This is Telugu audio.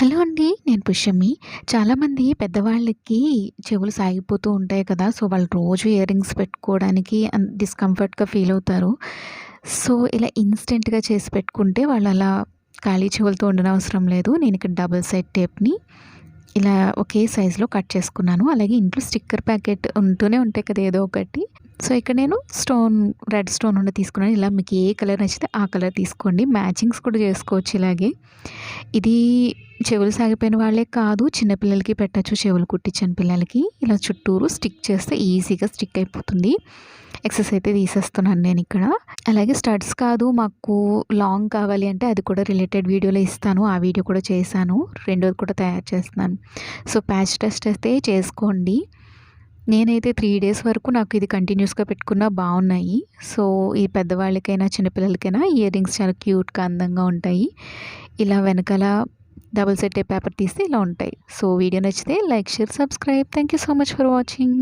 హలో అండి. నేను పుష్యమి. చాలామంది పెద్దవాళ్ళకి చెవులు సాగిపోతూ ఉంటాయి కదా! సో, వాళ్ళు రోజు ఇయర్ రింగ్స్ పెట్టుకోవడానికి డిస్కంఫర్ట్‌గా ఫీల్ అవుతారు. సో, ఇలా ఇన్‌స్టెంట్‌గా చేసి పెట్టుకుంటే వాళ్ళు అలా ఖాళీ చెవులతో ఉండనవసరం లేదు. నేను ఇక్కడ డబుల్ సైడ్ టేప్‌ని ఇలా ఒకే సైజులో కట్ చేసుకున్నాను. అలాగే ఇంట్లో స్టిక్కర్ ప్యాకెట్ ఉంటూనే ఉంటాయి కదా! ఏదో ఒకటి. సో, ఇక్కడ నేను స్టోన్ రెడ్ స్టోన్ ఉండి తీసుకున్నాను. ఇలా మీకు ఏ కలర్ నచ్చితే ఆ కలర్ తీసుకోండి. మ్యాచింగ్స్ కూడా చేసుకోవచ్చు ఇలాగే. ఇది చెవులు సాగిపోయిన వాళ్ళే కాదు చిన్నపిల్లలకి పెట్టచ్చు చెవులు కుట్టించిన పిల్లలకి. ఇలా చుట్టూరు స్టిక్ చేస్తే ఈజీగా స్టిక్ అయిపోతుంది. ఎక్సెస్ అయితే తీసేస్తున్నాను నేను ఇక్కడ అలాగే స్టడ్స్ కాదు మాకు లాంగ్ కావాలి అంటే అది కూడా రిలేటెడ్ వీడియోలో ఇస్తాను. ఆ వీడియో కూడా చేశాను. రెండోది కూడా తయారు చేస్తున్నాను. సో, ప్యాచ్ టెస్ట్ అయితే చేసుకోండి. నేనైతే త్రీ డేస్ వరకు నాకు ఇది కంటిన్యూస్‌గా పెట్టుకున్నా బాగున్నాయి సో, ఈ పెద్దవాళ్ళకైనా, చిన్నపిల్లలకైనా ఇయర్ రింగ్స్ చాలా క్యూట్‌గా, అందంగా ఉంటాయి. ఇలా వెనకాల డబుల్ సెట్టే పేపర్ తీస్తే ఇలా ఉంటాయి. సో, వీడియో నచ్చితే like, share, subscribe. Thank you so much for watching.